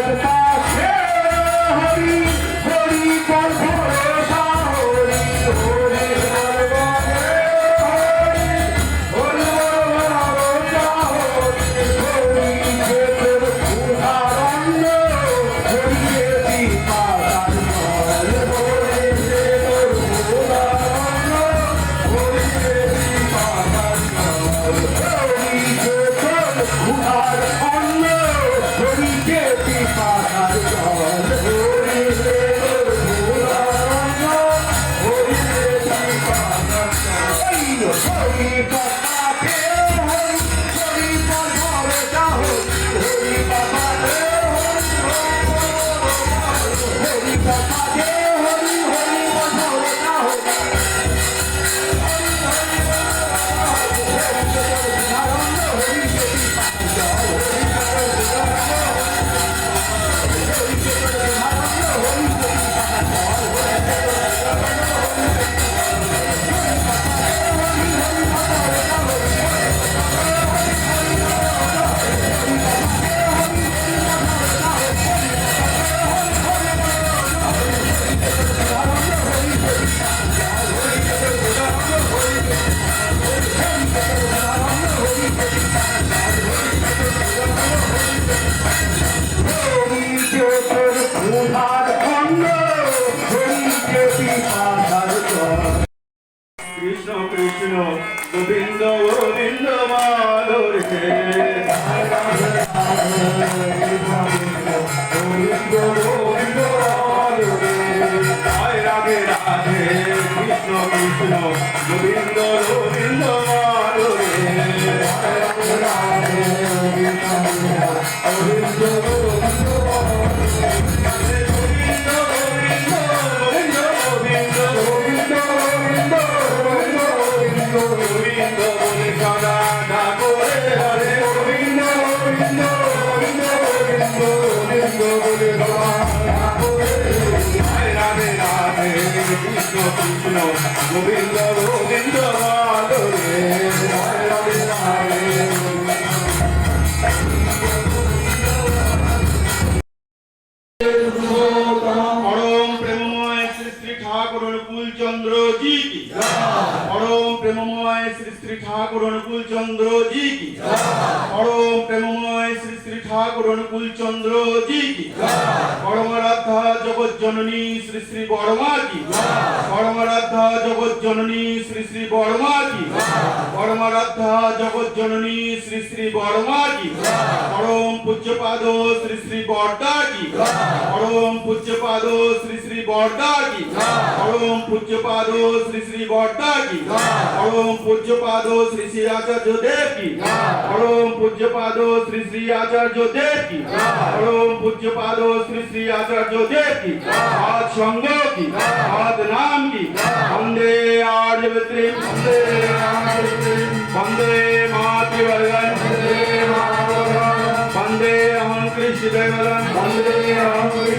Bye. Krishna Govinda Govinda মাধুরী জয় রাধে রাধে কৃষ্ণ কৃষ্ণ গোবিন্দ গোবিন্দ মাধুরী গোবিন্দ কৃষ্ণ কৃষ্ণ গোবিন্দ গোবিন্দ পরম প্রেমময় শ্রী শ্রী ঠাকুর অনুকূল চন্দ্র জি কি? পরম প্রেমময় ঠাকুর অনুকূল চন্দ্র জি কি? পরমারাধ্যা জগৎ জননী শ্রী শ্রী বর্মা কি? পরমারাধ্যা জগৎ জননী শ্রী শ্রী বর্মা কি পরমারাধ্যা জগৎ জননী শ্রী শ্রী বর্মা কি পরম পূজ্যপাদ শ্রী শ্রী বর্দা কি পরম পূজ্যপাদ শ্রী শ্রী বর্দা কি পরম পূজ্যপাদ শ্রী শ্রী বর্দা কি পরম পূজ্যপাদ শ্রী শ্রী আচার্য দেব কি পরম পূজ্যপাদ শ্রী শ্রী আচার্য দেব কি পরম পূজ্যপাদ শ্রী শ্রী আচার্য দেব কি আজ সঙ্গ কি আজ নাম சொல்லி வந்தே ஆழ்வத்திலே வந்தே மாற்றி வருகன் வந்தே அமன் கிருஷ்ண வந்தே அமன்